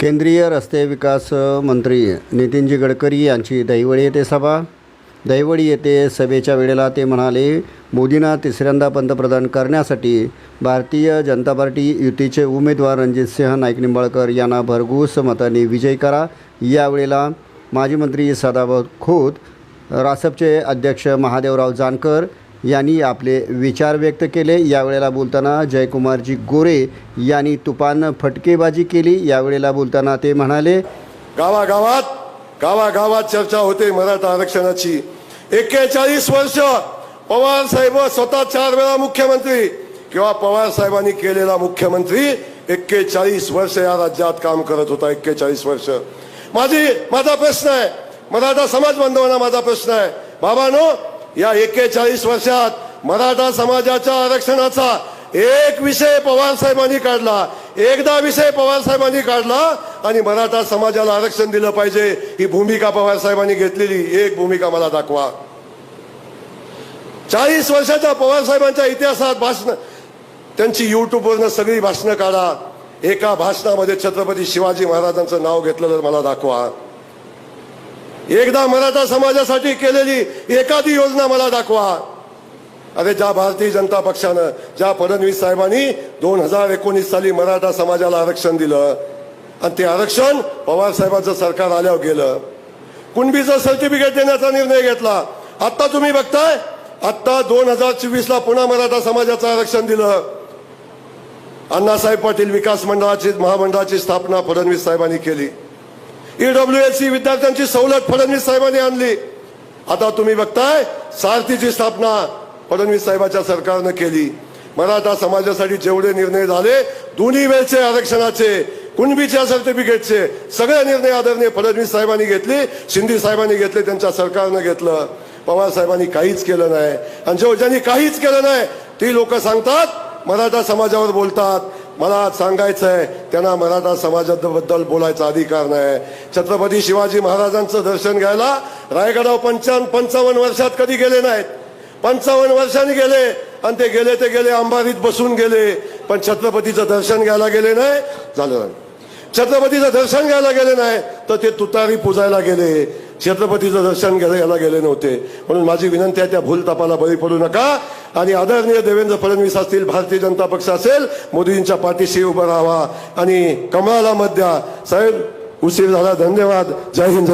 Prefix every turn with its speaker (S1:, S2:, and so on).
S1: केंद्रीय रस्ते विकास मंत्री नितीनजी गडकरी यांची दहिवडी येथे सभा. दहिवडी येथे सभेच्या वेळेला ते म्हणाले मोदींना तिसऱ्यांदा पंतप्रधान करण्यासाठी भारतीय जनता पार्टी युतीचे उमेदवार रणजितसिंह नाईक निंबाळकर यांना भरघूस मताने विजय करा. यावेळेला माजी मंत्री सदाभाऊ खोत रासपचे अध्यक्ष महादेवराव जानकर यांनी आपले विचार व्यक्त केले. यावेळेला बोलताना जयकुमारजी गोरे यांनी तुफान फटकेबाजी केली. यावेळेला बोलताना ते म्हणाले
S2: गावागावात गावागावात चर्चा होते मराठा आरक्षणाची. एक्केचाळीस वर्ष पवार साहेब स्वतः चार वेळा मुख्यमंत्री किंवा पवार साहेबांनी केलेला मुख्यमंत्री एक्केचाळीस वर्ष या राज्यात काम करत होता. एक्केचाळीस वर्ष. माझी माझा प्रश्न आहे मराठा समाज बांधवांना माझा प्रश्न आहे. बाबानो या एक्केचाळीस वर्षात मराठा समाजाच्या आरक्षणाचा एक विषय पवार साहेबांनी काढला. एकदा विषय पवार साहेबांनी काढला आणि मराठा समाजाला आरक्षण दिलं पाहिजे ही भूमिका पवार साहेबांनी घेतलेली. एक भूमिका मला दाखवा. चाळीस वर्षाच्या पवार साहेबांच्या इतिहासात भाषण त्यांची युट्यूबवरनं सगळी भाषणं काढा. एका भाषणामध्ये छत्रपती शिवाजी महाराजांचं नाव घेतलेलं मला दाखवा. एकदा मराठा समाजासाठी केलेली एखादी योजना मला दाखवा. अरे ज्या भारतीय जनता पक्षानं ज्या फडणवीस साहेबांनी दोन हजार एकोणीस साली मराठा समाजाला आरक्षण दिलं आणि ते आरक्षण पवार साहेबांचं सरकार आल्यावर गेलं. कुणबीचं सर्टिफिकेट देण्याचा निर्णय घेतला. आत्ता तुम्ही बघताय आत्ता दोन हजार चोवीस ला पुन्हा मराठा समाजाचं आरक्षण दिलं. अण्णासाहेब पाटील विकास मंडळाची महामंडळाची स्थापना फडणवीस साहेबांनी केली. ईडब्ल्यू एस सी विद्यार्थ्यांची सवलत फडणवीस साहेबांनी आणली. आता तुम्ही बघताय सारथीची स्थापना फडणवीस साहेबांच्या सरकारनं केली. मराठा समाजासाठी जेवढे निर्णय झाले दोन्ही वेळचे आरक्षणाचे कुणबीच्या सर्टिफिकेटचे सगळे निर्णय आदरणीय फडणवीस साहेबांनी घेतले शिंदे साहेबांनी घेतले त्यांच्या सरकारनं घेतलं. पवार साहेबांनी काहीच केलं नाही. आणि जो ज्यांनी काहीच केलं नाही ती लोक सांगतात मराठा समाजावर बोलतात. मला सांगायचं आहे त्यांना मराठा समाजाबद्दल बोलायचा अधिकार नाही. छत्रपती शिवाजी महाराजांचं दर्शन घ्यायला रायगडाव पंचावन्न पंचावन्न वर्षात कधी गेले नाहीत. पंचावन्न वर्षांनी गेले आणि ते गेले ते गेले अंबारीत बसून गेले. पण छत्रपतीचं दर्शन घ्यायला गेले नाही झालं छत्रपतीचं दर्शन घ्यायला गेले नाही तर ते तुतारी पुजायला गेले. छत्रपतीचं दर्शन घ्यायला गेले नव्हते. म्हणून माझी विनंती आहे त्या भूलतापाला बळी पडू नका. आणि आदरणीय देवेंद्र फडणवीस असतील भारतीय जनता पक्ष असेल मोदींच्या पाठीशी उभं राहावा. आणि कमळाला मत द्या. साहेब उशीर झाला. धन्यवाद. जय हिंद.